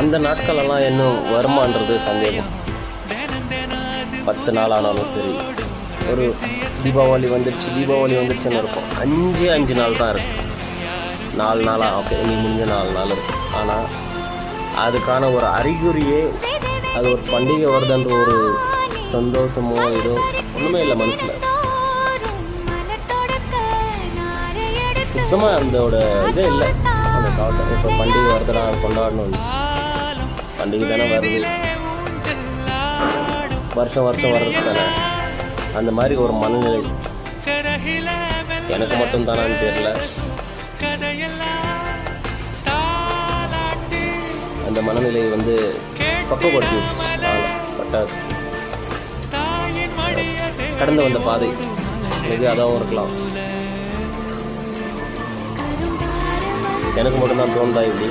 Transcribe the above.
அந்த நாட்களெல்லாம் இன்னும் வருமானது சந்தேகம். பத்து நாள் ஆனாலும் சரி. ஒரு தீபாவளி வந்துடுச்சு தீபாவளி வந்துடுச்சுன்னு இருக்கும். அஞ்சு அஞ்சு நாள் தான் இருக்கு. நாலு நாளாக ஓகே இனி முடிஞ்ச நாலு நாள் இருக்கு. ஆனால் அதுக்கான ஒரு அறிகுறியே அது ஒரு பண்டிகை வருதுன்ற ஒரு சந்தோஷமோ ஏதோ ஒன்றுமே இல்லை மனசில். சுத்தமாக அதோட இதே இல்லை. அந்த தாட்டம் இப்போ பண்டிகை வருதுடா கொண்டாடணும் பண்டிகை தானே வருது. வருஷம் வருஷம் வர்றது தானே. அந்த மாதிரி ஒரு மனநிலை. எனக்கு மட்டும் தானான்னு தெரியல. அந்த மனநிலை வந்து பக்குவப்படுத்தி பட்டாது கடந்து வந்த பாதை. இது அதாகவும் இருக்கலாம். எனக்கு மட்டும்தான் தோணுதா இப்படி.